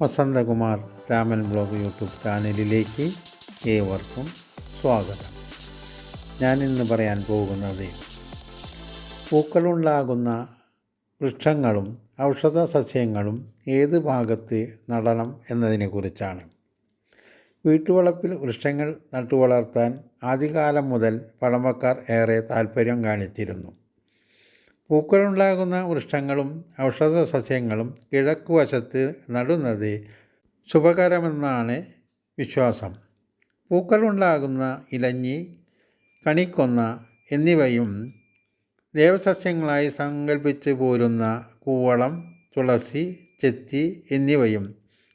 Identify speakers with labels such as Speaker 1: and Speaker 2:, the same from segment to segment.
Speaker 1: Vasanthakumar Raman blog YouTube ചാനലിലേക്ക് ഏവർക്കും സ്വാഗതം. ഞാൻ ഇന്ന് പറയാൻ പോകുന്നത് പൂക്കളുണ്ടാകുന്ന വൃക്ഷങ്ങളും ഔഷധ സസ്യങ്ങളും ഏത് ഭാഗത്ത് നടണം എന്നതിനെക്കുറിച്ചാണ് വീട്ടുവളപ്പിൽ വൃക്ഷങ്ങൾ നട്ടുവളർത്താൻ ആദ്യകാലം മുതൽ പഴമക്കാർ ഏറെ താൽപ്പര്യം കാണിച്ചിരുന്നു. പൂക്കളുണ്ടാകുന്ന വൃക്ഷങ്ങളും ഔഷധ സസ്യങ്ങളും കിഴക്കുവശത്ത് നടുന്നത് ശുഭകരമെന്നാണ് വിശ്വാസം. പൂക്കളുണ്ടാകുന്ന ഇലഞ്ഞി കണിക്കൊന്ന എന്നിവയും ദേവസസ്യങ്ങളായി സങ്കല്പിച്ച് പോരുന്ന കൂവളം തുളസി ചെത്തി എന്നിവയും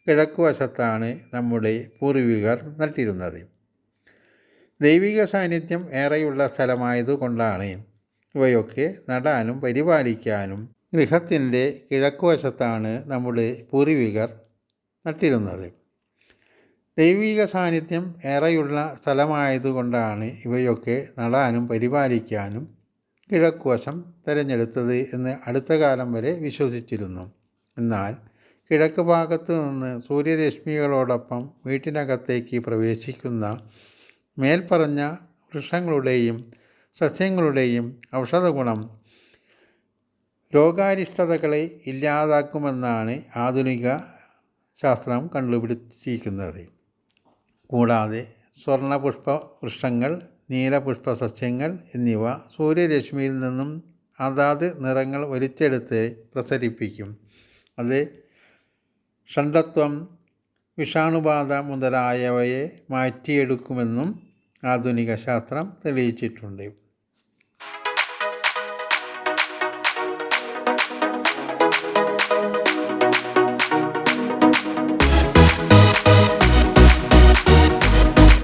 Speaker 1: കിഴക്കുവശത്താണ് നമ്മുടെ പൂർവികർ നട്ടിരുന്നത്. ദൈവിക സാന്നിധ്യം ഏറെയുള്ള സ്ഥലമായതുകൊണ്ടാണ് ഇവയൊക്കെ നടാനും പരിപാലിക്കാനും ഗൃഹത്തിന്റെ കിഴക്കുവശത്താണ് നമ്മുടെ പൂർവികർ നട്ടിരുന്നത്. ദൈവിക സാന്നിധ്യം ഏറെയുള്ള സ്ഥലമായതുകൊണ്ടാണ് ഇവയൊക്കെ നടാനും പരിപാലിക്കാനും കിഴക്കുവശം തിരഞ്ഞെടുത്തത് എന്ന് അടുത്ത കാലം വരെ വിശ്വസിച്ചിരുന്നു. എന്നാൽ കിഴക്ക് ഭാഗത്തു നിന്ന് സൂര്യരശ്മികളോടൊപ്പം വീട്ടിനകത്തേക്ക് പ്രവേശിക്കുന്ന മേൽപ്പറഞ്ഞ വൃക്ഷങ്ങളുടെയും സസ്യങ്ങളുടെയും ഔഷധഗുണം രോഗാരിഷ്ടതകളെ ഇല്ലാതാക്കുമെന്നാണ് ആധുനിക ശാസ്ത്രം കണ്ടുപിടിച്ചിരിക്കുന്നത്. കൂടാതെ സ്വർണപുഷ്പ വൃക്ഷങ്ങൾ നീലപുഷ്പ സസ്യങ്ങൾ എന്നിവ സൂര്യരശ്മിയിൽ നിന്നും അതാത് നിറങ്ങൾ വലിച്ചെടുത്ത് പ്രസരിപ്പിക്കും. അത് ഷണ്ടത്വം വിഷാണുബാധ മുതലായവയെ മാറ്റിയെടുക്കുമെന്നും ആധുനിക ശാസ്ത്രം തെളിയിച്ചിട്ടുണ്ട്.